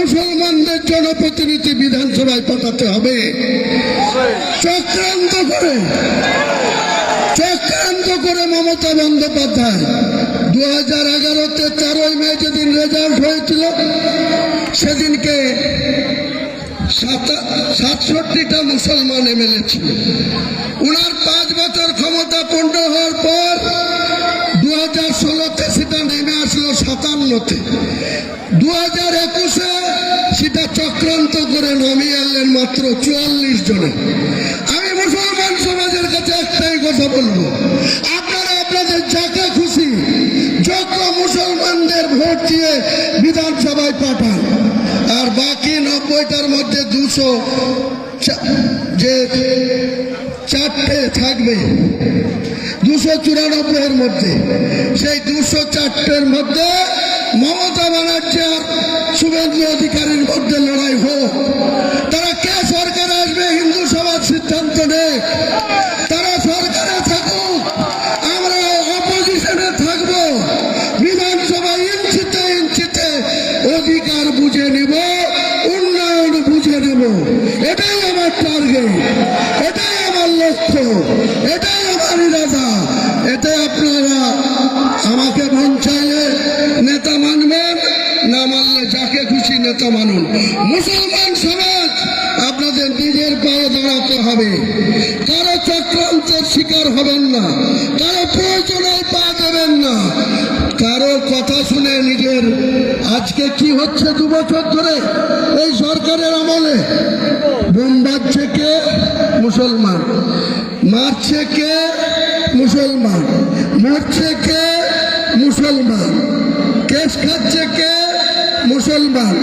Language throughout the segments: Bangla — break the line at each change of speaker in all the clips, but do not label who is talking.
মুসলমানদের জনপ্রতিনিধি বিধানসভায় পাঠাতে হবে। চক্রান্ত করে। চক্রান্ত করে মমতা বন্দ্যোপাধ্যায়। দু হাজার এগারোতে তেরোই মে যেদিন রেজাল্ট হয়েছিল, সেদিনকে সাতা- সাতষট্টিটা মুসলমান এমএলএ ছিল। উনার পাঁচ বছর ক্ষমতা পূর্ণ হওয়ার পর সাতান্নতে দু হাজার একুশে সেটা চক্রান্ত করে নামিয়ে আনলেন মাত্র চুয়াল্লিশ জনে। আমি মুসলমান সমাজের কাছে একটাই কথা বলব। আপনারা আপনাদের যাকে খুশি যোগ্য মুসলমানদের ভোট দিয়ে বিধানসভায় পাঠান। আর বাকি নব্বইটার মধ্যে দুশো যে চারটে থাকবে। দুশো চুরানব্বইয়ের মধ্যে। সেই দুশো চারটের মধ্যে মমতা ব্যানার্জি আর শুভেন্দু অধিকারীর মধ্যে লড়াই হোক। তারা কে সরকারে আসবে? হিন্দু সমাজ সিদ্ধান্ত নেই তারা সরকারে থাকুক। আমরা অপোজিশনে থাকব। বিধানসভা ইঞ্চিতে ইঞ্চিতে অধিকার বুঝে নিব, উন্নয়ন বুঝে নেব। এটাই আমার টার্গেট। এতে আপনারা আমাকে মন নেতা মানবেন, না মানলে যাকে খুশি নেতা মানুন। মুসলমান সমাজ আপনাদের নিজের পায়ে দাঁড়াতে হবে। কারও চক্রান্তের শিকার হবেন না, কারও প্রয়োজনে পা দেবেন না। কারও কথা শুনে নিজের আজকে কি হচ্ছে দু বছর ধরে এই সরকারের আমলে? বোমবাচ্ছে কে? মুসলমান। মারছে কে? মুসলমান? মরছে কে? মুসলমান। কেস খাচ্ছে কে? মুসলমান।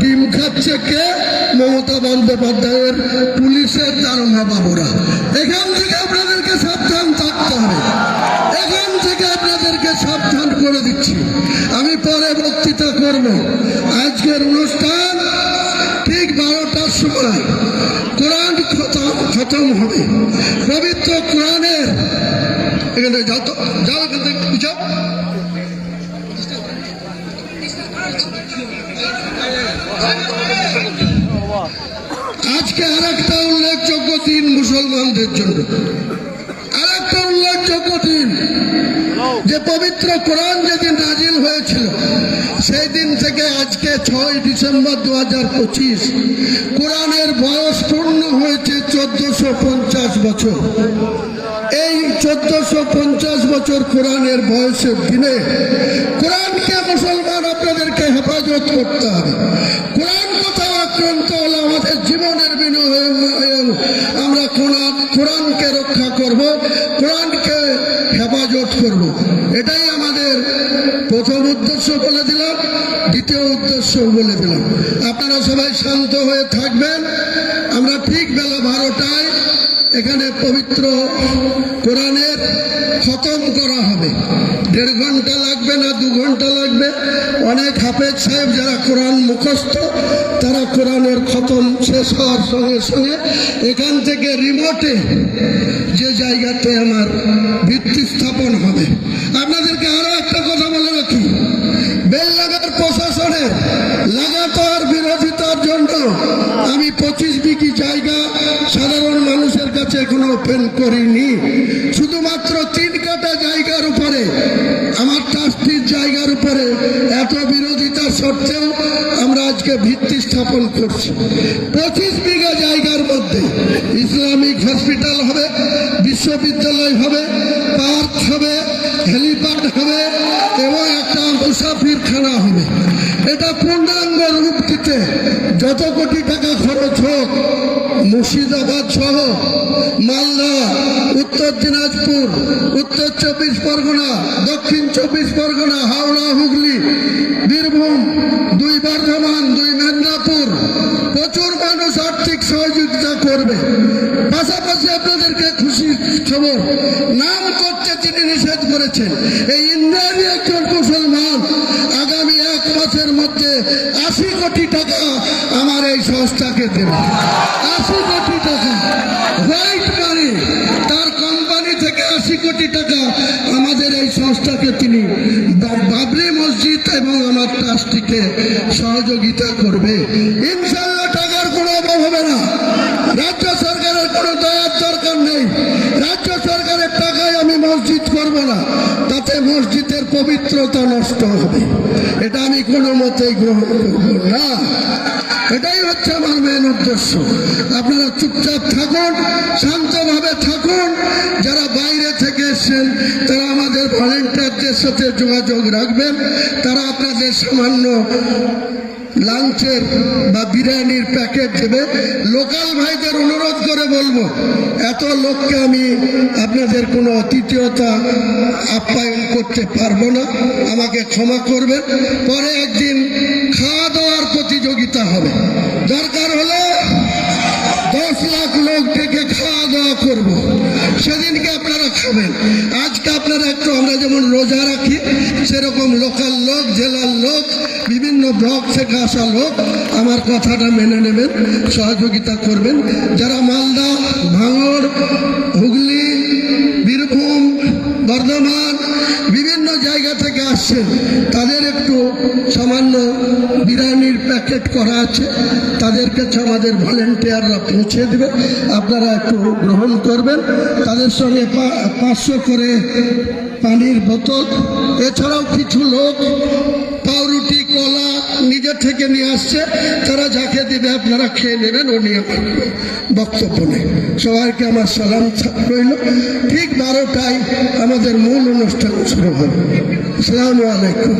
ডিম খাচ্ছে কে? মমতা বন্দ্যোপাধ্যায়ের পুলিশের দারোগা বাবুরা। এখান থেকে আপনাদেরকে সাবধান থাকতে হবে। এখান থেকে আপনাদেরকে সাবধান করে দিচ্ছি। আমি পরে বক্তৃতা করব। আজকের অনুষ্ঠান ঠিক বারোটার সময়। কোরআন খতম খতম হবে পবিত্র কোরআনের এখানে যাও এখান থেকে আজকে আর একটা উল্লেখযোগ্য দিন মুসলমানদের জন্য। আর একটা উল্লেখযোগ্য দিন, যে পবিত্র কোরআন যেদিন নাজিল হয়েছিল, সেই দিন থেকে আজকে ছয় ডিসেম্বর দু হাজার পঁচিশ, কোরআনের বয়স পূর্ণ হয়েছে চোদ্দশো পঞ্চাশ বছর। চোদ্দশো পঞ্চাশ বছর কোরআনের বয়সের দিনে কোরআনকে মুসলমান আপনাদেরকে হেফাজত করতে হবে। কোরআন কোথাও আক্রান্ত হলে? আমাদের জীবনের বিনিময়ে আমরা কোরআন কোরআনকে রক্ষা করব, কোরআনকে হেফাজত করব। এটাই আমাদের প্রথম উদ্দেশ্য বলে দিলাম, দ্বিতীয় উদ্দেশ্য বলে দিলাম। আপনারা সবাই শান্ত হয়ে থাকবেন। আমরা ঠিক বেলা বারোটায় এখানে পবিত্র কোরআনের খতম করা হবে। দেড় ঘণ্টা লাগবে না, দু ঘণ্টা লাগবে। অনেক হাফেজ সাহেব যারা কোরআন মুখস্থ, তারা কোরআনের খতম শেষ হওয়ার সঙ্গে সঙ্গে এখান থেকে রিমোটে যে জায়গাতে আমার ভিত্তি স্থাপন হবে। আপনাদেরকে আরও একটা কথা বলে রাখি। বেললাগার প্রশাসনের ওপেন করিনি। শুধুমাত্র তিন কাটা জায়গার উপরে, আমার ট্রাস্টির জায়গার উপরে এত বিরোধিতা সত্ত্বেও আমরা আজকে ভিত্তি স্থাপন করছি। পঁচিশ বিঘা জায়গার মধ্যে ইসলামিক হসপিটাল হবে, বিশ্ববিদ্যালয় হবে, পার্ক হবে, হেলিপ্যাড হবে, এবং একটা মুসাফিরখানা হবে। এটা পূর্ণাঙ্গ রূপ দিতে যত কোটি মুর্শিদাবাদ সহ মালদা, উত্তর দিনাজপুর, উত্তর চব্বিশ পরগনা, দক্ষিণ চব্বিশ পরগনা, হাওড়া, হুগলি, বীরভূম, দুই বর্ধমান, দুই মেদিনীপুর। প্রচুর মানুষ আর্থিক সহযোগিতা করবে। পাশাপাশি আপনাদেরকে খুশি খবর, নাম করতে তিনি নিষেধ করেছেন, এই ইন্ডিয়ারই একজন মুসলমান, আগামী এক মাসের মধ্যে আশি কোটি টাকা আমার এই সংস্থাকে দেবে। আশি কোটি টাকা হোয়াইট মানি তার কোম্পানি থেকে আশি কোটি টাকা আমাদের এই সংস্থাকে তিনি বাবরি মসজিদ এবং আমার ট্রাস্টিকে সহযোগিতা করবে। ইনশাল্লাহ টাকার কোনো অভাব হবে না। রাজ্য সরকারের কোনো দয়ার দরকার নেই। রাজ্য সরকারের টাকায় আমি মসজিদ করব না। তাতে মসজিদের পবিত্রতা নষ্ট হবে। এটা আমি কোনো মতেই গ্রহণ করব না। এটাই হচ্ছে আমার মেন উদ্দেশ্য। আপনারা চুপচাপ থাকুন, শান্তভাবে থাকুন। যারা বাইরে থেকে এসছেন, তারা আমাদের ভলেন্টিয়ারদের সাথে যোগাযোগ রাখবেন। তারা আপনাদের সামান্য লাঞ্চের বা বিরিয়ানির প্যাকেট দেবে। লোকাল ভাইদের অনুরোধ করে বলব, এত লোককে আমি আপনাদের কোনো অতিথিয়তা আপ্যায়ন করতে পারব না। আমাকে ক্ষমা করবেন। পরে একদিন খাওয়া দাওয়ার প্রতিযোগিতা হবে। দরকার হলে দশ লাখ লোক থেকে খাওয়া দাওয়া করব। সেদিনকে আপনারা খাবেন। আজকে আপনারা একটু আমরা যেমন রোজা রাখি, সেরকম লোকাল লোক, জেলার লোক, বিভিন্ন ব্লক থেকে আসা লোক আমার কথাটা মেনে নেবেন, সহযোগিতা করবেন। যারা মালদা, ভাঙড়, হুগলি, বীরভূম, বর্ধমান জায়গা থেকে আসছেন তাদের একটু সামান্য বিরিয়ানির প্যাকেট করা আছে তাদের কাছে আমাদের ভলেন্টিয়াররা পৌঁছে দেবে। আপনারা একটু গ্রহণ করবেন। তাদের সঙ্গে পাঁচশো করে পানির বোতল। এছাড়াও কিছু লোক, পাউরুটি, কলা নিজে থেকে নিয়ে আসছে, তারা যাকে দিবে আপনারা খেয়ে নেবেন ও নিয়ে বক্তব্য নেই। সবাইকে আমার সালাম রইল। ঠিক বারোটায় আমাদের মূল অনুষ্ঠান শুরু হবে। আসসালামু আলাইকুম।